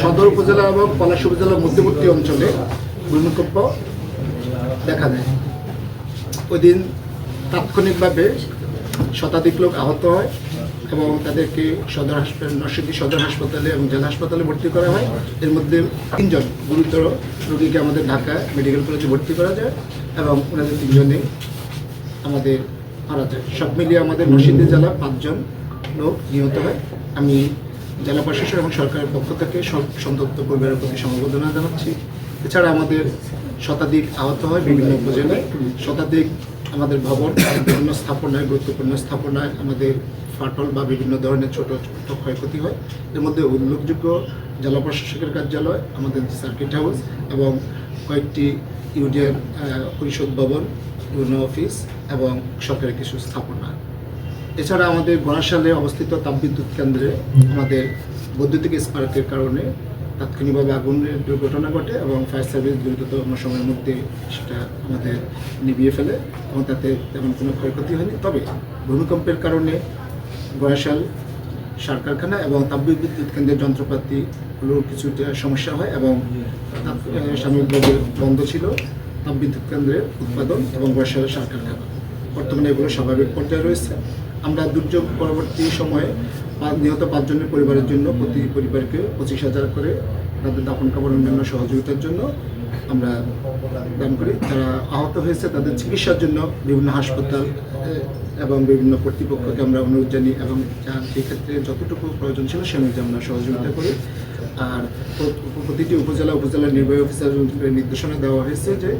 সদর উপজেলা এবং পলাশ উপজেলার মধ্যবর্তী অঞ্চলে ভূমিকম্প দেখা দেয়। ওই দিন তাৎক্ষণিকভাবে শতাধিক লোক আহত হয় এবং তাদেরকে সদর হাসপাতাল, নরসিংদী সদর হাসপাতালে এবং জেলা হাসপাতালে ভর্তি করা হয়। এর মধ্যে তিনজন গুরুতর রোগীকে আমাদের ঢাকা মেডিকেল কলেজে ভর্তি করা যায় এবং ওনাদের তিনজনে আমাদের মারা যায় সব মিলিয়ে আমাদের নরসিংদী জেলা পাঁচজন লোক নিহত হয়। আমি জেলা প্রশাসন এবং সরকারের পক্ষ থেকে সন্তপ্ত পরিবারের প্রতি সমবেদনা জানাচ্ছি। এছাড়া আমাদের শতাধিক আহত হয় বিভিন্ন উপজেলায়। শতাধিক আমাদের ভবন বিভিন্ন স্থাপনায়, গুরুত্বপূর্ণ স্থাপনায় আমাদের ফাটল বা বিভিন্ন ধরনের ছোট ছোট ক্ষয়ক্ষতি হয়। এর মধ্যে উল্লেখযোগ্য জেলা প্রশাসকের কার্যালয়, আমাদের সার্কিট হাউস এবং কয়েকটি ইউডিয়ার পরিষদ ভবন ইউনো অফিস এবং সরকারি কিছু স্থাপনা। এছাড়া আমাদের গড়াশালে অবস্থিত তাপবিদ্যুৎ কেন্দ্রে আমাদের বৈদ্যুতিক স্পার্কের কারণে তাৎক্ষণিকভাবে আগুনের দুর্ঘটনা ঘটে এবং ফায়ার সার্ভিস দ্রুততম সময়ের মধ্যে সেটা আমাদের নিভিয়ে ফেলে এবং তাতে তেমন কোনো ক্ষয়ক্ষতি হয়নি। তবে ভূমিকম্পের কারণে গড়াশাল সার কারখানা এবং তাপবিদ্যুৎ কেন্দ্রের যন্ত্রপাতিগুলোর কিছুটা সমস্যা হয় এবং সাময়িকভাবে বন্ধ ছিল তাপবিদ্যুৎ কেন্দ্রের উৎপাদন এবং গড়াশাল সার কারখানা। বর্তমানে এগুলো স্বাভাবিক পর্যায়ে রয়েছে। আমরা দুর্যোগ পরবর্তী সময়ে নিহত পাঁচজনের পরিবারের জন্য প্রতি পরিবারকে পঁচিশ হাজার করে তাদের দাফন কাপড় অন্যান্য সহযোগিতার জন্য আমরা দান করি। যারা আহত হয়েছে তাদের চিকিৎসার জন্য বিভিন্ন হাসপাতাল এবং বিভিন্ন কর্তৃপক্ষকে আমরা অনুরোধ জানি এবং যার সেই ক্ষেত্রে যতটুকু প্রয়োজন ছিল সে অনুযায়ী আমরা সহযোগিতা করি। আর প্রতিটি উপজেলা উপজেলা নির্বাহী অফিসারের নির্দেশনা দেওয়া হয়েছে যে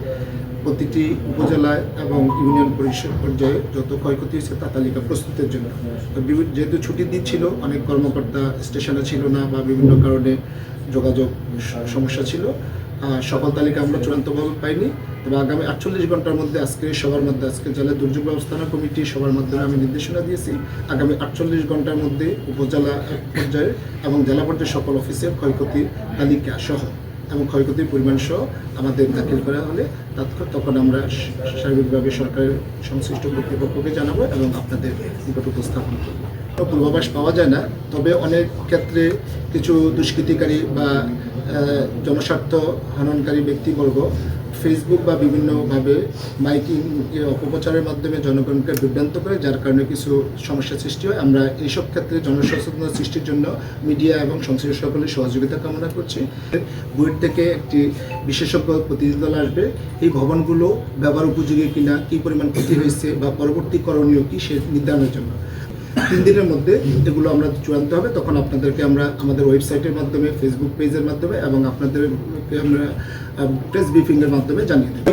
প্রতিটি উপজেলায় এবং ইউনিয়ন পরিষদ পর্যায়ে যত ক্ষয়ক্ষতি হয়েছে তা তালিকা প্রস্তুতের জন্য। তো যেহেতু ছুটি দিচ্ছিল, অনেক কর্মকর্তা স্টেশনে ছিল না বা বিভিন্ন কারণে যোগাযোগ সমস্যা ছিল। সকল তালিকা আমরা চূড়ান্তভাবে পাইনি। তবে আগামী আটচল্লিশ ঘণ্টার মধ্যে আজকে সবার মধ্যে, আজকে জেলা দুর্যোগ ব্যবস্থাপনা কমিটি সবার মাধ্যমে আমি নির্দেশনা দিয়েছি, আগামী আটচল্লিশ ঘণ্টার মধ্যে উপজেলা পর্যায়ে এবং জেলা পর্যায়ে সকল অফিসের ক্ষয়ক্ষতির তালিকা সহ এবং ক্ষয়ক্ষতির পরিমাণ সহ আমাদের দাখিল করা হলে তৎক্ষণ তখন আমরা সার্বিকভাবে সরকারের সংশ্লিষ্ট কর্তৃপক্ষকে জানাব এবং আপনাদের নিকট উপস্থাপন করব। পূর্বাভাস পাওয়া যায় না। তবে অনেক ক্ষেত্রে কিছু দুষ্কৃতিকারী বা জনস্বার্থ হননকারী ব্যক্তিবর্গ ফেসবুক বা বিভিন্নভাবে মাইকিং অপপ্রচারের মাধ্যমে জনগণকে বিভ্রান্ত করে, যার কারণে কিছু সমস্যা সৃষ্টি হয়। আমরা এইসব ক্ষেত্রে জনসচেতনতা সৃষ্টির জন্য মিডিয়া এবং সংশ্লিষ্ট সকলের সহযোগিতা কামনা করছি। বুয়েট থেকে একটি বিশেষজ্ঞ প্রতিনিধি দল আসবে। এই ভবনগুলো ব্যবহার উপযোগী কিনা, কী পরিমাণ ক্ষতি হয়েছে বা পরবর্তী করণীয় কী, সে নির্ধারণের জন্য। তিন দিনের মধ্যে এগুলো আমরা চূড়ান্ত হবে। তখন আপনাদেরকে আমরা আমাদের ওয়েবসাইটের মাধ্যমে ফেসবুক পেজের মাধ্যমে এবং আপনাদেরকে আমরা প্রেস ব্রিফিংয়ের মাধ্যমে জানিয়ে দেবো।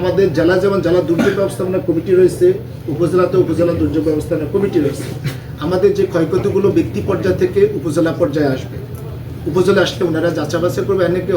আমাদের জেলা যেমন জেলা দুর্যোগ ব্যবস্থাপনা কমিটি রয়েছে, উপজেলাতে উপজেলা দুর্যোগ ব্যবস্থাপনা কমিটি রয়েছে। আমাদের যে ক্ষয়ক্ষতিগুলো ব্যক্তি পর্যায় থেকে উপজেলা পর্যায়ে আসবে, উপজেলা আসলে ওনারা যাচাই করবে। অনেকে